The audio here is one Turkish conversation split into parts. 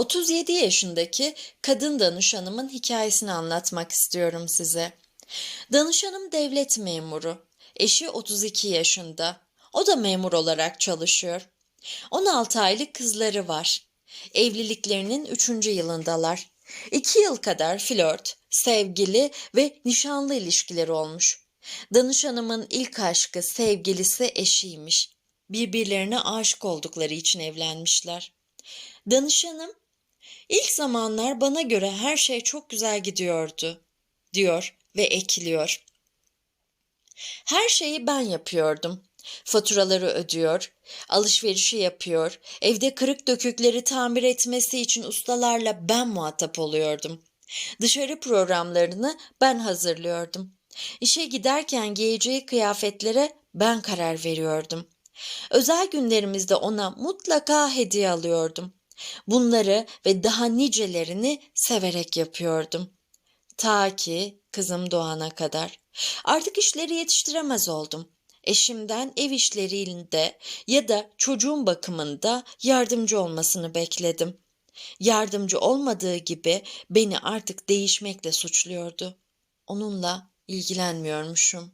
37 yaşındaki kadın danışanımın hikayesini anlatmak istiyorum size. Danışanım devlet memuru. Eşi 32 yaşında. O da memur olarak çalışıyor. 16 aylık kızları var. Evliliklerinin 3. yılındalar. 2 yıl kadar flört, sevgili ve nişanlı ilişkileri olmuş. Danışanımın ilk aşkı sevgilisi eşiymiş. Birbirlerine aşık oldukları için evlenmişler. Danışanım, ilk zamanlar bana göre her şey çok güzel gidiyordu, diyor ve ekliyor. Her şeyi ben yapıyordum. Faturaları ödüyor, alışverişi yapıyor, evde kırık dökükleri tamir etmesi için ustalarla ben muhatap oluyordum. Dışarı programlarını ben hazırlıyordum. İşe giderken giyeceği kıyafetlere ben karar veriyordum. Özel günlerimizde ona mutlaka hediye alıyordum. Bunları ve daha nicelerini severek yapıyordum. Ta ki kızım doğana kadar. Artık işleri yetiştiremez oldum. Eşimden ev işlerinde ya da çocuğun bakımında yardımcı olmasını bekledim. Yardımcı olmadığı gibi beni artık değişmekle suçluyordu. Onunla ilgilenmiyormuşum.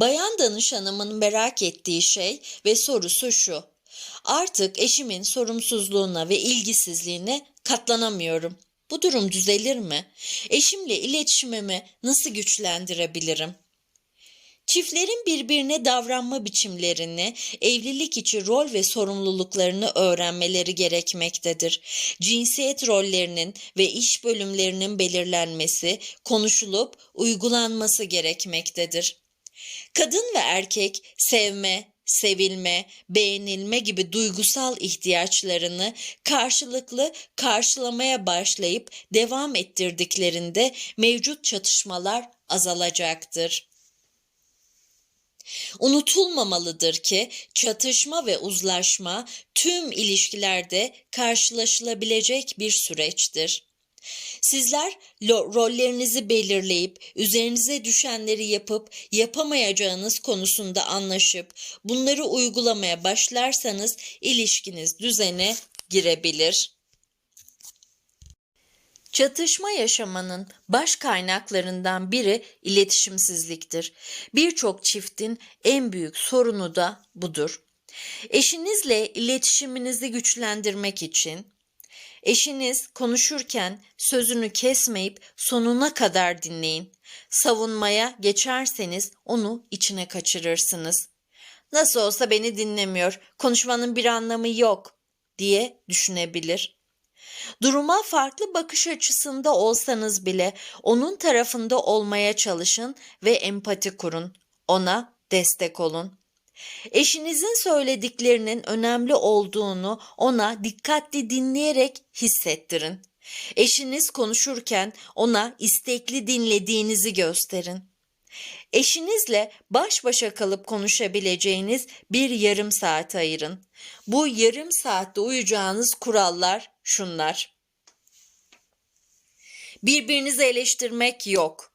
Bayan danışanımın merak ettiği şey ve sorusu şu. Artık eşimin sorumsuzluğuna ve ilgisizliğine katlanamıyorum. Bu durum düzelir mi? Eşimle iletişimimi nasıl güçlendirebilirim? Çiftlerin birbirine davranma biçimlerini, evlilik içi rol ve sorumluluklarını öğrenmeleri gerekmektedir. Cinsiyet rollerinin ve iş bölümlerinin belirlenmesi, konuşulup uygulanması gerekmektedir. Kadın ve erkek sevme, sevilme, beğenilme gibi duygusal ihtiyaçlarını karşılıklı karşılamaya başlayıp devam ettirdiklerinde mevcut çatışmalar azalacaktır. Unutulmamalıdır ki çatışma ve uzlaşma tüm ilişkilerde karşılaşılabilecek bir süreçtir. Sizler rollerinizi belirleyip üzerinize düşenleri yapıp yapamayacağınız konusunda anlaşıp bunları uygulamaya başlarsanız ilişkiniz düzene girebilir. Çatışma yaşamanın baş kaynaklarından biri iletişimsizliktir. Birçok çiftin en büyük sorunu da budur. Eşinizle iletişiminizi güçlendirmek için Eşiniz konuşurken sözünü kesmeyip sonuna kadar dinleyin. Savunmaya geçerseniz onu içine kaçırırsınız. Nasıl olsa beni dinlemiyor, konuşmanın bir anlamı yok diye düşünebilir. Duruma farklı bakış açısında olsanız bile onun tarafında olmaya çalışın ve empati kurun. Ona destek olun. Eşinizin söylediklerinin önemli olduğunu ona dikkatli dinleyerek hissettirin. Eşiniz konuşurken ona istekli dinlediğinizi gösterin. Eşinizle baş başa kalıp konuşabileceğiniz bir yarım saat ayırın. Bu yarım saatte uyacağınız kurallar şunlar. Birbirinizi eleştirmek yok.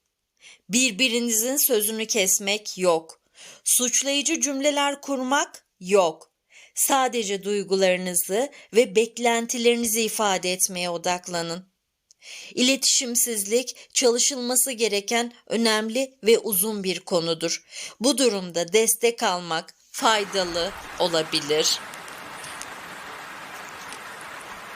Birbirinizin sözünü kesmek yok Suçlayıcı cümleler kurmak yok. Sadece duygularınızı ve beklentilerinizi ifade etmeye odaklanın. İletişimsizlik çalışılması gereken önemli ve uzun bir konudur. Bu durumda destek almak faydalı olabilir.